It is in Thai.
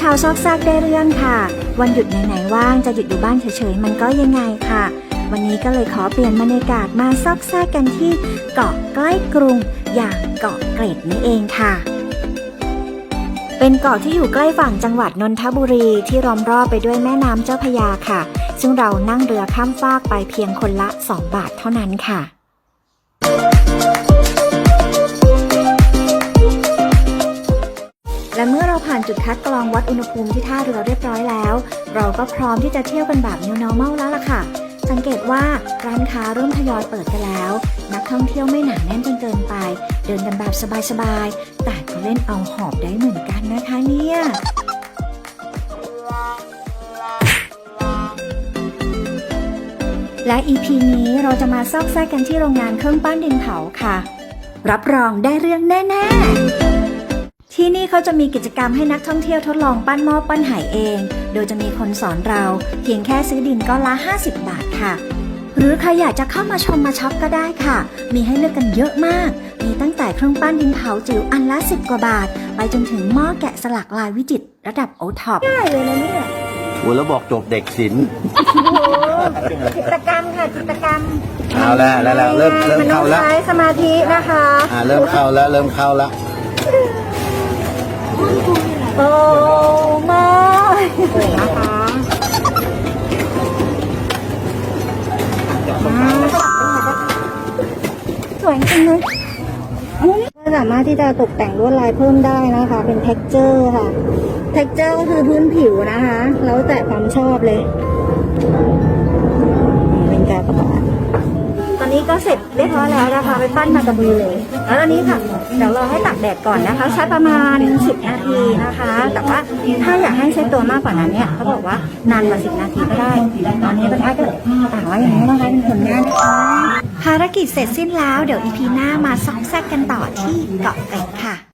ชาวซอกแซกได้เรื่องค่ะ วันหยุดไหนๆว่างจะหยุดอยู่บ้านเฉยๆ มันก็ยังไงค่ะ วันนี้ก็เลยขอเปลี่ยนบรรยากาศมาซอกแซกกันที่เกาะใกล้กรุง อย่างเกาะเกร็ดนี่เองค่ะ เป็นเกาะที่อยู่ใกล้ฝั่งจังหวัดนนทบุรีที่ล้อมรอบไปด้วยแม่น้ำเจ้าพระยาค่ะ ซึ่งเรานั่งเรือข้ามฟากไปเพียงคนละ 2 บาทเท่านั้นค่ะ และเมื่อเราผ่านจุดคัดกรองวัดอุณหภูมิที่ท่าเรือเรียบร้อยแล้ว เราก็พร้อมที่จะเที่ยวกันแบบ New Normal แล้วล่ะค่ะ สังเกตว่าร้านค้าเริ่มทยอยเปิดกันแล้ว นักท่องเที่ยวไม่หนาแน่นจนเกินไป เดินกันแบบสบายๆ แต่ก็เล่นเอาหอบได้เหมือนกันนะคะเนี่ยและ EP นี้เราจะมาซอกแซกกันที่โรงงานเครื่องปั้นดินเผาค่ะ รับรองได้เรื่องแน่ ๆ ที่นี่เขาจะมีกิจกรรมให้นักท่องเที่ยวทดลองปั้นหม้อปั้นไหเอง โดยจะมีคนสอนเรา เพียงแค่ซื้อดินก้อนละ 50 บาทค่ะ หรือใครอยากจะเข้ามาชมมาช็อปก็ได้ค่ะ มีให้เลือกกันเยอะมาก มีตั้งแต่เครื่องปั้นดินเผาจิ๋วอันละ 10 กว่าบาท ไปจนถึงหม้อแกะสลักลายวิจิตรระดับโอท็อปได้เลยนะเนี่ยโอ้แล้วบอกจบเด็กศิลป์จิตรกรรมค่ะจิตรกรรมเอาแล้วแล้วแล้วเริ่มเริ่มมันต้อเข้างแล้วใช้สมาธินะคะอ่าเริ่มเข้าแล้วเริ่มเข้าแล้ว นะคะสวยจริงเลยก็สามารถที่จะตกแต่งลวดลายเพิ่มได้นะคะ เป็น t e x t อร์ค่ะ t e x t อร์ก็คือพื้นผิวนะคะ แล้วแต่ความชอบเลย เป็นการประกอบตอน เสร็จเรียบร้อยแล้วนะคะ ไปปั้นมากระบือเลย แล้วอันนี้ค่ะ เดี๋ยวรอให้ตากแดดก่อนนะคะ ใช้ประมาณ 10 นาทีนะคะ แต่ว่าถ้าอยากให้เซตตัวมากกว่านั้นเนี่ยเขาบอกว่านานกว่า 10 นาทีก็ได้ ตอนนี้ก็ถ้าเกิดต่างไว้อย่างนี้นะคะเป็นผลงานนะคะภารกิจเสร็จสิ้นแล้ว เดี๋ยวอีพีหน้ามาซอกแซกกันต่อที่เกาะเป็ดค่ะ